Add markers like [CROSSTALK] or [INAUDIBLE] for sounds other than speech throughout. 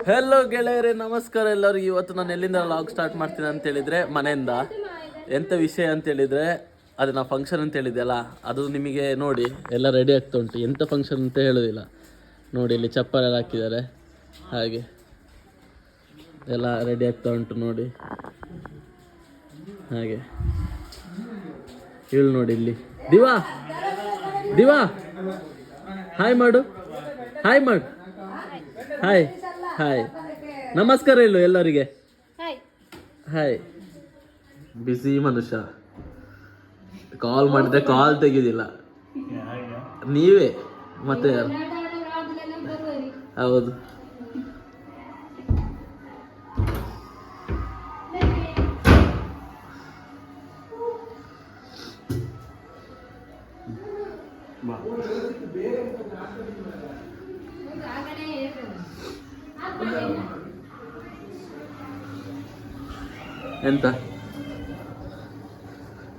Hello ಗೆಳೆಯರೇ, ನಮಸ್ಕಾರ ಎಲ್ಲರಿಗೂ ಇವತ್ತು ನಾನು ಎಲ್ಲಿಂದ ಲಾಗ್ ಸ್ಟಾರ್ಟ್ ಮಾಡ್ತೀನಿ ಅಂತ ಹೇಳಿದ್ರೆ ಮನೆಯಿಂದ. ಎಂತ ವಿಷಯ ಅಂತ ಹೇಳಿದ್ರೆ, ಅದು ಫಂಕ್ಷನ್ ಅಂತ ಹೇಳಿದೆಯಲ್ಲ, ಅದು ನಿಮಗೆ ನೋಡಿ, ಎಲ್ಲ ರೆಡಿ ಆಗ್ತಾ ಉಂಟು. ಎಂತ ಫಂಕ್ಷನ್ ಅಂತ ಹೇಳೋದಿಲ್ಲ. ನೋಡಿ, ಇಲ್ಲಿ ಚಪ್ಪಲ್ ಎಲ್ಲ ಹಾಕಿದ್ದಾರೆ. ಹಾಗೆ ಎಲ್ಲ ರೆಡಿ ಆಗ್ತಾ ಉಂಟು ನೋಡಿ. ಹಾಗೆ. ಇಳು ನೋಡಿ ಇಲ್ಲಿ. ದಿವಾ! ದಿವಾ! ಹಾಯ್ ಮಾಡು. ಹಾಯ್ ಮಾಡು. ಹಾಯ್ ಹಾಯ್ ನಮಸ್ಕಾರ ಹೇಳು ಎಲ್ಲರಿಗೆ. ಹಾಯ್ ಬಿಸಿ ಮನುಷ್ಯ. ಕಾಲ್ ಮಾಡಿದ್ರೆ ಕಾಲ್ ತೆಗೆದಿಲ್ಲ. ನೀವೇ? ಮತ್ತೆ ಯಾರು? ಹೌದು. ಎಂತ?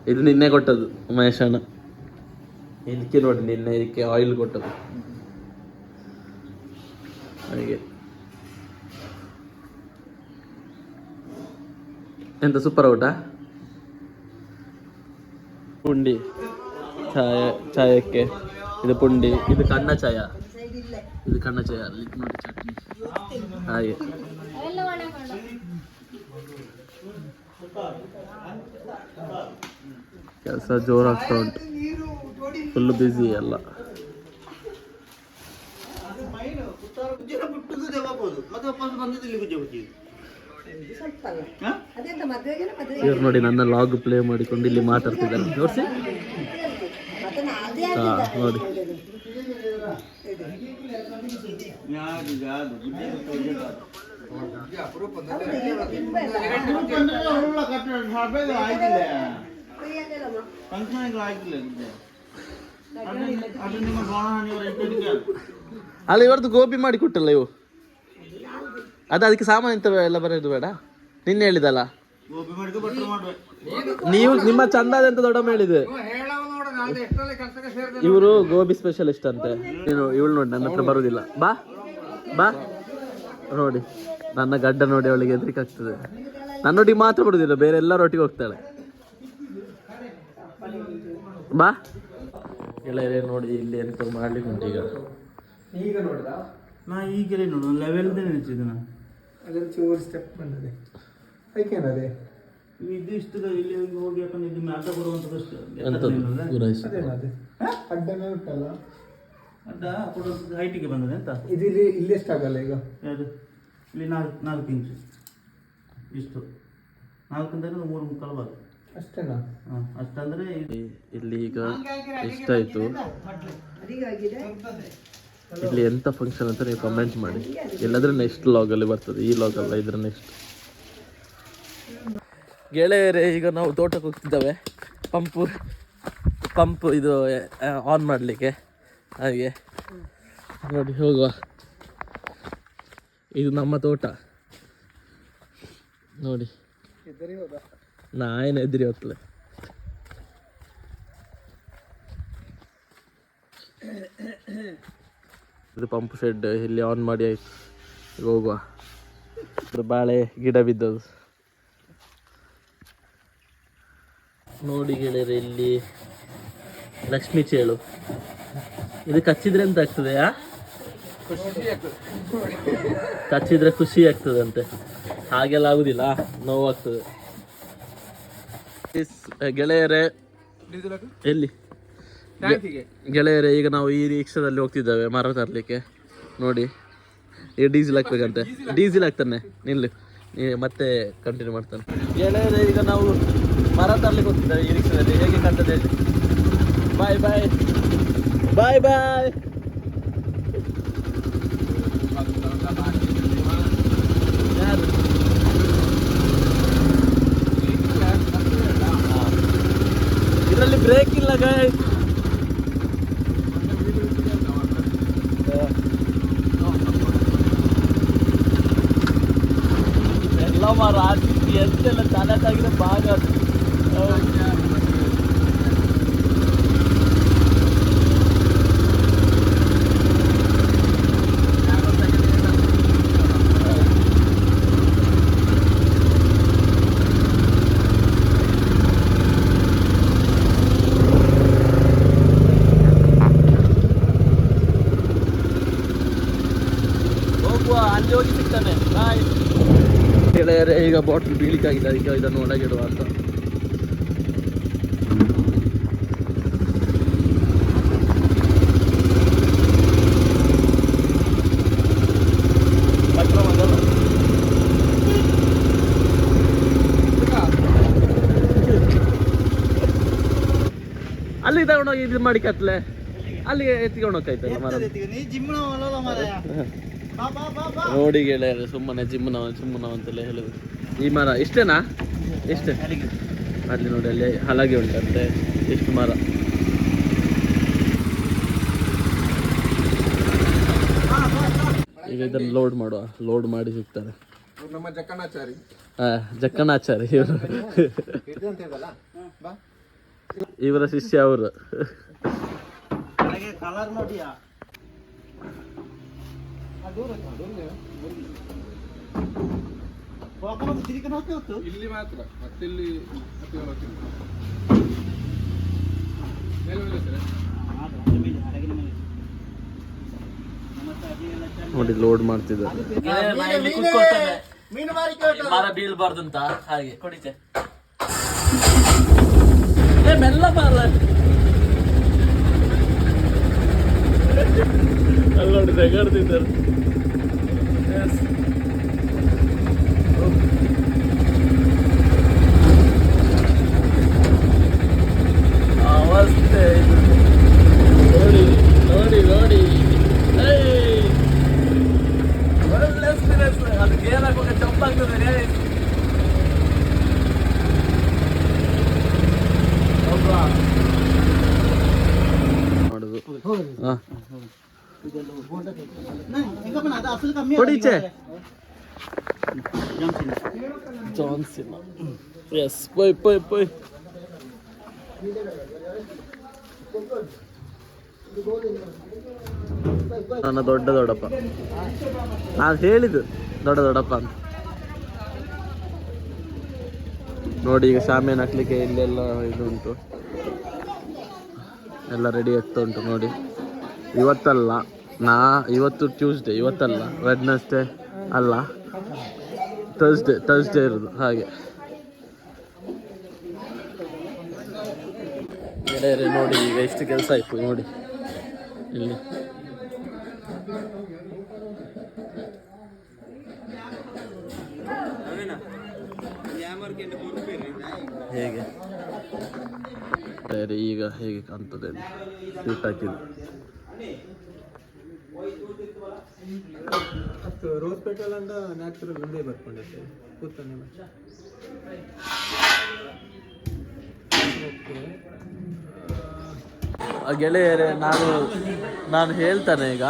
ಇದು ನಿನ್ನೆ ಕೊಟ್ಟದ್ದು ಮಹೇಶಣ್ಣ ಇದಕ್ಕೆ ನೋಡಿ, ನಿನ್ನೆ ಇದಕ್ಕೆ ಆಯಿಲ್ ಕೊಟ್ಟದ್ದು. ಹಾಗೆ. ಎಂತ, ಸೂಪರ್ ಊಟ? ಪುಂಡಿ. ಚಾಯ, ಚಾಯಕ್ಕೆ. ಇದು ಪುಂಡಿ. ಇದು ಕಣ್ಣ ಚಾಯ. ಇದು ಕಣ್ಣ ಚಾಯ ಅಲ್ಲಿ ನೋಡಿ ಚಟ್ನಿ. ಹಾಗೆ. ಕೆಲಸ ಜೋರಾಗ್ತಾ ಉಂಟು. ಫುಲ್ ಬ್ಯುಸಿ ಎಲ್ಲ. ಇವ್ರು ನೋಡಿ ನನ್ನ ಲಾಗ್ ಪ್ಲೇ ಮಾಡಿಕೊಂಡು ಇಲ್ಲಿ ಮಾತಾಡ್ತಿದ್ದಾರೆ. ನೋಡಿ. ಅಲ್ಲ ಇವರದ್ದು ಗೋಬಿ ಮಾಡಿ ಕೊಟ್ಟಲ್ಲ ಇವು. ಅದು ಅದಕ್ಕೆ ಸಾಮಾನು ಎಂತ ಎಲ್ಲ ಬರೋದು ಬೇಡ. ನಿನ್ನೆ ಹೇಳಿದಲ್ಲ. ನೀವು ನಿಮ್ಮ ಚಂದದ ಅಂತ ದೊಡ್ಡ ಹೇಳಿದೆ ಇವರು ಗೋಬಿ ಸ್ಪೆಷಲಿಸ್ಟ್ ಅಂತೆ. ಏನು ಇವಳು ನೋಡಿ ನನ್ನ ಹತ್ರ ಬರುದಿಲ್ಲ. ಬಾ ಬಾ. ನೋಡಿ ನನ್ನ ಗಡ್ಡ ನೋಡಿ ಅವಳಿಗೆ ಹೆದರಿಕೆ ಆಗ್ತದೆ ನನ್ನೊಟ್ಟಿಗೆ ಮಾತ್ರ ಬರುದಿಲ್ಲ ಬೇರೆ ಎಲ್ಲರೊಟ್ಟಿಗೆ ಹೋಗ್ತಾಳೆ. ಬಾ. ಗೆಳೆಯರೇ ನೋಡಿ ಇಲ್ಲಿ ಎಂತ ಮಾಡ್ಲಿಕ್ಕೆ ಉಂಟು ಈಗ. ಈಗ ನೋಡ್ದ? ನಾ ಈಗಲೇ ನೋಡು ಲೆವೆಲ್ದೇ ನೆನೆಸಿದ್ದು ನಾನು. ಅದ್ರಲ್ಲಿ ಚೂರು ಸ್ಟೆಪ್ ಬಂದದೆ. ಅದಕ್ಕೇನದೆ? ಇದು ಇಷ್ಟದ ಇಲ್ಲಿ ಹೋಗಿ ಯಾಕಂದ್ರೆ ಇದು ಮ್ಯಾಟ ಬರುವಂಥದ್ದು ಎಂತದ್ದು ಪೂರೈಸಿ. ಅದೇನದು ಅಡ್ಡನೇ ಉಂಟಲ್ಲ? ಅಡ್ಡ ಹೈಟಿಗೆ ಬಂದದೆ ಅಂತ ಇದು ಇಲ್ಲಿ ಇಲ್ಲಿ ಎಷ್ಟಾಗಲ್ಲ ಈಗ? ಯಾವುದು? ಇಲ್ಲಿ ನಾಲ್ಕು ನಾಲ್ಕು ಇಂಚು ಇಷ್ಟು. ನಾಲ್ಕು ಅಂದರೆ ಮೂರು ಮುಕ್ಕಾಲು ಭಾಗ. ಅಷ್ಟೇನಾ? ಹಾಂ ಅಷ್ಟಂದರೆ ಇದು. ಇಲ್ಲಿ ಈಗ ಎಷ್ಟಾಯ್ತು? ಇಲ್ಲಿ ಎಂತ ಫಂಕ್ಷನ್ ಅಂತ ನೀವು ಕಮೆಂಟ್ ಮಾಡಿ. ಎಲ್ಲಾದ್ರೆ ನೆಕ್ಸ್ಟ್ ಲಾಗಲ್ಲಿ ಬರ್ತದೆ. ಈ ಲಾಗ್ ಅಲ್ಲ ಇದ್ರ ನೆಕ್ಸ್ಟ್ ಗೆಳೆಯರೇ, ಈಗ ನಾವು ತೋಟಕ್ಕೆ ಹೋಗ್ತಿದ್ದಾವೆ. ಪಂಪು, ಪಂಪ್ ಇದು ಆನ್ ಮಾಡಲಿಕ್ಕೆ. ಹಾಗೆ. ನೋಡಿ, ಹೋಗುವ. ಇದು ನಮ್ಮ ತೋಟ. ನೋಡಿ. ಎದುರಿ ಹೋದ ನಾ ಏನು ಎದುರಿ ಹೋಗ್ತದೆ. ಇದು ಪಂಪ್ ಶೆಡ್ ಇಲ್ಲಿ ಆನ್ ಮಾಡಿ ಆಯ್ತು. ಹೋಗುವ. ಬಾಳೆ, ಗಿಡ ಬಿದ್ದದು ನೋಡಿ ಗೆಳೆಯರೆ ಇಲ್ಲಿ ಲಕ್ಷ್ಮಿ ಚೇಳು. ಇದು ಕಚ್ಚಿದ್ರೆ ಎಂತ ಆಗ್ತದೆ? ಕಚ್ಚಿದ್ರೆ ಖುಷಿ ಆಗ್ತದಂತೆ. ಹಾಗೆಲ್ಲ ಆಗುದಿಲ್ಲ ನೋವಾಗ್ತದೆ ಗೆಳೆಯರೇ, ಎಲ್ಲಿ? ಗೆಳೆಯರೇ, ಈಗ ನಾವು ಈ ರಿಕ್ಷಾದಲ್ಲಿ ಹೋಗ್ತಿದ್ದೇವೆ, ಮರ ತರಲಿಕ್ಕೆ. ನೋಡಿ ಈಗ ಡೀಸೆಲ್ ಹಾಕ್ಬೇಕಂತೆ. ಡೀಸೆಲ್ ಹಾಕ್ತಾನೆ, ನಿಲ್ಲು. ಮತ್ತೆ ಕಂಟಿನ್ಯೂ ಮಾಡ್ತಾನೆ. ಗೆಳೆಯರೇ, ಈಗ ನಾವು ಮರ ತರಲಿಕ್ಕೆ ಹೋಗ್ತಿದ್ದೇವೆ ಈ ರಿಕ್ಷಾದಲ್ಲಿ. ಹೇಗೆ ಕಾಣ್ತದೆ ಬಾಯ್ ಬಾಯ್ ಬಾಯ್ ಬಾಯ್ ಯಾರು? ಇದರಲ್ಲಿ ಬ್ರೇಕ್ ಇಲ್ಲ ಗಾಯ್ಸ್ ಎಲ್ಲ ಮಾರ ಎಂತೆಲ್ಲ ತಲೆತಾಗಿರೋ ಭಾಗ ಈಗ ಬಾಟ್ಲ್ ಬೀಳಿಕಾಗಿದೆ ಅದಕ್ಕೆ ಇದನ್ನು ಒಳಗಿಡುವ ಅಂತ ತಗೊಂಡೋಗಿ ಇದು ಮಾಡಿ ಕತ್ಲೆ. ಅಲ್ಲಿಗೆ ಎತ್ಕೊಂಡು ಹೋಗ್ತಾ ಮರ. ನೀ ಜಿಮ್ನ ಅಲ್ಲಲ್ಲ ಮಾರಾಯ ಬಾ ಬಾ ಬಾ ಬಾ. ನೋಡಿ ಗೆಳೆಯರು ಸುಮ್ಮನೆ ಜಿಮ್ಮನವ ಸುಮ್ಮನವ ಅಂತೆಲ್ಲ ಹೇಳುದು. ಈ ಮರ ಇಷ್ಟೇನಾ? ಇಷ್ಟೇ ಅಲ್ಲಿ ನೋಡಿ ಅಲ್ಲಿ ಹಲಗೆ ಉಂಟಂತೆ. ಇಷ್ಟು ಮರ. ಈಗ ಇದನ್ನು ಲೋಡ್ ಮಾಡುವ. ಲೋಡ್ ಮಾಡಿ ಸಿಗ್ತಾರೆ. ನಮ್ಮ ಜಕ್ಕಣಾಚಾರಿ ಆ, ಜಕ್ಕಣಾಚಾರಿ ಇವರು. ಇವರ ಶಿಷ್ಯ ಅವರು. ಇಲ್ಲಿ ಮಾತ್ರ ಮತ್ತೆ ಇಲ್ಲಿ ನೋಡಿ ಲೋಡ್ ಮಾಡ್ತಿದ್ದಾರೆ. ಮರ ಬೀಳ್ಬಾರ್ದು ಅಂತ ಹಾಗೆ ಕೊಡಿತೆ. ಏ ಮೆಲ್ಲ ಮಾರ ಅಲ್ಲಿ ನೋಡಿ ತೆಗಡ್ತಿದ್ದಾರೆ ಅವಸ್ಥೆ ಇದು. ನೋಡಿ ನೋಡಿ ನೋಡಿ ಏಯ್ ಒಳ್ಳೆ experience. ಅದು ಗೇರ್ ಹಾಕುವಾಗ ಜಂಪ್ ಆಗ್ತದೆ guys. ಹೌದಾ? ಮಾಡುದು ಹಾ. ಎಸ್ ಪೊಯ್ ಪೊಯ್ ಪೊಯ್ ನನ್ನ ದೊಡ್ಡ ದೊಡ್ಡಪ್ಪ. ನಾನು ಹೇಳಿದ್ದು ದೊಡ್ಡ ದೊಡ್ಡಪ್ಪ ಅಂತ. ನೋಡಿ ಈಗ ಶಾಮಿಯಾನ ಹಾಕ್ಲಿಕ್ಕೆ ಇಲ್ಲೆಲ್ಲ ಇದು ಉಂಟು. ಎಲ್ಲ ರೆಡಿ ಆಗ್ತಾ ಉಂಟು ನೋಡಿ. ಇವತ್ತಲ್ಲ. ನಾ ಇವತ್ತು ಟ್ಯೂಸ್ಡೇ ಇವತ್ತಲ್ಲ. ವೆಡ್ನಸ್ಡೇ ಅಲ್ಲ. ಥರ್ಸ್ಡೇ ಥರ್ಸ್ಡೇ ಇರೋದು, ಹಾಗೆ. ಬೇರೆ ನೋಡಿ, ಈಗ ಎಷ್ಟು ಕೆಲಸ ಆಯಿತು, ನೋಡಿ. ಇಲ್ಲಿ. ಹೇಗೆ? ಬೇರೆ ಈಗ ಹೇಗೆ ಕಾಣ್ತದೆ? ಸೀಟ್ ಹಾಕಿದ್ದು. ರೋಸ್ ಪೆಟ್ರೋಲ್ ಅಂತ ನ್ಯಾಚುರಲ್ ಒಂದೇ ಬರ್ಕೊಂಡಿದ್ದೆ ಕೂತಾನೆ ಗೆಳೆಯರೆ ಆ ಗೆಳೆಯರೇ ನಾನು ನಾನು ಹೇಳ್ತಾನೆ ಈಗ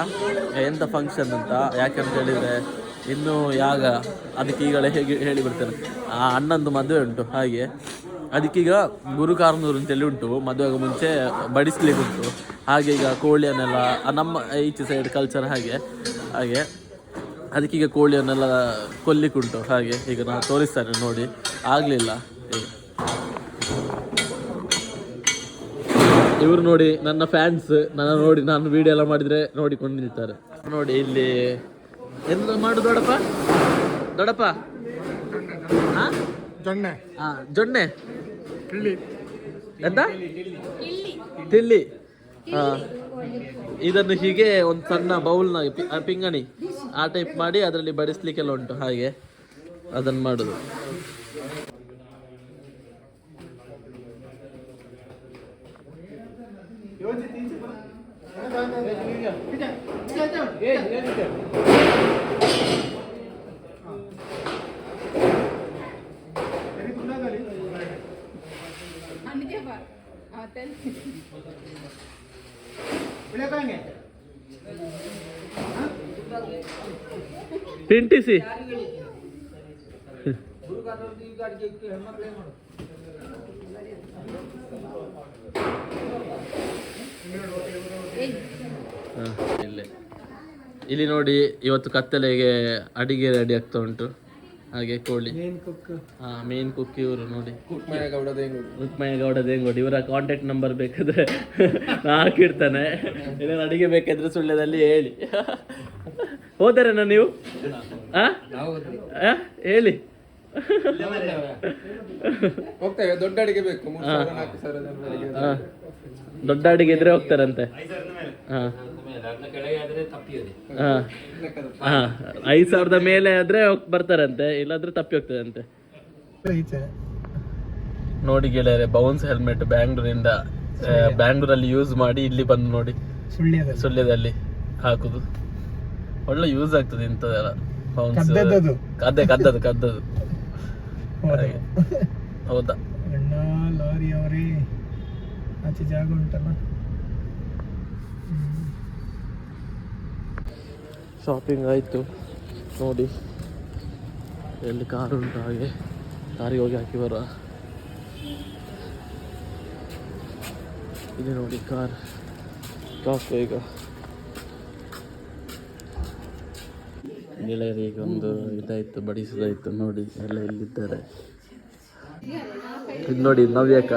ಎಂಥ ಫಂಕ್ಷನ್ ಅಂತ ಯಾಕಂತ ಹೇಳಿದರೆ ಇನ್ನು ಯಾಗ ಅದಕ್ಕೆ ಈಗಲೇ ಹೇಗೆ ಹೇಳಿಬಿಡ್ತೇನೆ. ಆ ಅಣ್ಣಂದು ಮದುವೆ ಉಂಟು ಹಾಗೆ. ಅದಕ್ಕೀಗ ಗುರು ಕಾರ್ನೂರು ಅಂತೇಳಿ ಉಂಟು. ಮದುವೆಗೆ ಮುಂಚೆ ಬಡಿಸ್ಲಿಕ್ಕೆ ಉಂಟು. ಹಾಗೆ ಈಗ ಕೋಳಿಯನ್ನೆಲ್ಲ ನಮ್ಮ ಈಚೆ ಸೈಡ್ ಕಲ್ಚರ್ ಹಾಗೆ ಹಾಗೆ. ಅದಕ್ಕೀಗ ಕೋಳಿಯನ್ನೆಲ್ಲ ಕೊಲ್ಲಿಕ್ಕೆ ಉಂಟು. ಹಾಗೆ ಈಗ ನಾನು ತೋರಿಸ್ತೇನೆ ನೋಡಿ. ಆಗಲಿಲ್ಲ. ಇವರು ನೋಡಿ ನನ್ನ ಫ್ಯಾನ್ಸ್ ನನ್ನ ನೋಡಿ ನಾನು ವಿಡಿಯೋ ಎಲ್ಲ ಮಾಡಿದರೆ ನೋಡಿಕೊಂಡು ನಿಲ್ತಾರೆ ನೋಡಿ ಇಲ್ಲಿ ಎಂತ ಮಾಡು ದೊಡಪ್ಪ ದೊಡಪ್ಪ ಹಾಂ ಜೊಣ್ಣೆ. ಹಾ ಇಲ್ಲಿ ಎಂತ? ತಿಲ್ಲಿ ಹಾ. ಇದನ್ನು ಹೀಗೆ ಒಂದು ಸಣ್ಣ ಬೌಲ್ನ ಪಿಂಗಣಿ ಆ ಟೈಪ್ ಮಾಡಿ ಅದರಲ್ಲಿ ಬಡಿಸ್ಲಿಕ್ಕೆಲ್ಲ ಉಂಟು. ಹಾಗೆ ಅದನ್ನು ಮಾಡುದು. ಇಲ್ಲೇ. ಇಲ್ಲಿ ನೋಡಿ ಇವತ್ತು ಕತ್ತಲೆಗೆ ಅಡಿಗೆ ರೆಡಿ ಆಗ್ತಾ ಉಂಟು. ಹಾಗೆ ಕೋಳಿ. ಮೇನ್ ಕುಕ್ ಹಾ ಮೇನ್ ಕುಕ್ ಇವರು ನೋಡಿ. ರುಕ್ಮಯ್ಯ ಗೌಡ ದೇಂಗೋಡಿ ಇವರ ಕಾಂಟ್ಯಾಕ್ಟ್ ನಂಬರ್ ಬೇಕಾದ್ರೆ [LAUGHS] ನಾ ಹಾಕಿಡ್ತಾನೆ. ಏನೇನು ಅಡಿಗೆ ಬೇಕಾದ್ರೆ ಸುಳ್ಳ್ಯದಲ್ಲಿ ಹೇಳಿ. ಹೋದಾರೇನ ನೀವು? ಆ? ಆ? ಹೇಳಿ. ಹೋಗ್ತೇವೆ ದೊಡ್ಡ ಅಡಿಗೆ ಬೇಕು. ಮೂರು ಸಾವಿರ ನಾಲ್ಕು ಸಾವಿರ ಜನರಿಗೆ ಆ. ದೊಡ್ಡ ಅಡಿಗೆ ಇದ್ರೆ ಹೋಗ್ತಾರಂತೆ. ಹಾ. ಹಾ. ಹಾ. ಐದ್ ಸಾವಿರದ ಮೇಲೆ ಆದ್ರೆ ಹೋಗ್- ಬರ್ತಾರಂತೆ ಇಲ್ಲಾದ್ರೆ ತಪ್ಪಿ ಹೋಗ್ತದಂತೆ. ನೋಡಿ ಗೆಳೆಯರೆ ಬೌನ್ಸ್ ಹೆಲ್ಮೆಟ್ ಬ್ಯಾಂಗ್ಳೂರಿಂದ ಬ್ಯಾಂಗ್ಳೂರಲ್ಲಿ ಯೂಸ್ ಮಾಡಿ ಇಲ್ಲಿ ಬಂದು ನೋಡಿ. ಸುಳ್ಳ್ಯದಲ್ಲಿ. ಸುಳ್ಯದಲ್ಲಿ ಹಾಕುದು. ಒಳ್ಳೆ ಯೂಸ್ ಆಗ್ತದೆ ಇಂಥದೆಲ್ಲ ಬೌನ್ಸ್ ಕದ್ದದ್ದು. ಕದ್ದೆ ಕದ್ದದು ಕದ್ದದು. [LAUGHS] ಹೌದಾ? ಅಣ್ಣ ಲಾರಿ ಅವರೇ. ಆಚೆ ಜಾಗ ಉಂಟಲ್ಲ. ಶಾಪಿಂಗ್ ಆಯಿತು. ನೋಡಿ. ಎಲ್ಲಿ ಕಾರ್ ಉಂಟು ಹಾಗೆ. ಕಾರಿಗೆ ಹೋಗಿ ಹಾಕಿ ಬರ ಇದೆ ನೋಡಿ ಕಾರ್. ಸ್ಟಾಕ್ ಈಗ. ಗೆಳೆಯರಿಗೆ ಒಂದು ಇದಾಯ್ತು ಬಡಿಸೋದಾಯ್ತು. ನೋಡಿ ಎಲ್ಲ ಇಲ್ಲಿದ್ದಾರೆ. ಇದು ನೋಡಿ ನವ್ಯಕ್ಕ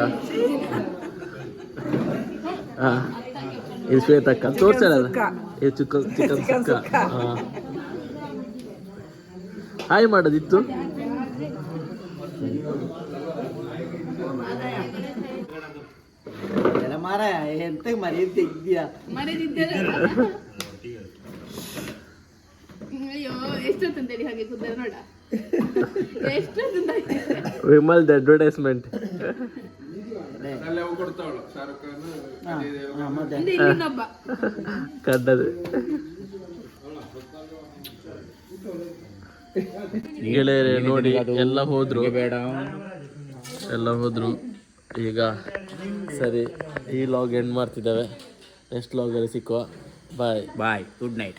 ಹಾ ಇದು ಶ್ವೇತಕ್ಕ. ತೋರ್ಸಲ್ಲ ಇದು ಚಿಕ್ಕ ಚಿಕನ್ ಸುಕ್ಕ. ಹಾ ಹಾಯ್ ಮಾಡೋದಿತ್ತು. ಅಯ್ಯೋ ಎಷ್ಟೊತ್ತಂತೇಳಿ ಹಾಗೆ ಕೂತಾರೆ ನೋಡ ಎಷ್ಟೊತ್ತಂತ ವಿಮಲ್ ದ ಅಡ್ವರ್ಟೈಸ್ಮೆಂಟ್ ಕಡ್ಡದು ಗೆಳೆಯರೆ ನೋಡಿ ಎಲ್ಲ ಹೋದ್ರು. ಎಲ್ಲ ಹೋದ್ರು. ಈಗ ಸರಿ ಈ ಲಾಗ್ ಎಂಡ್ ಮಾಡ್ತಿದ್ದಾವೆ. ನೆಕ್ಸ್ಟ್ ಲಾಗಲ್ಲಿ ಸಿಕ್ಕುವ. Bye bye good night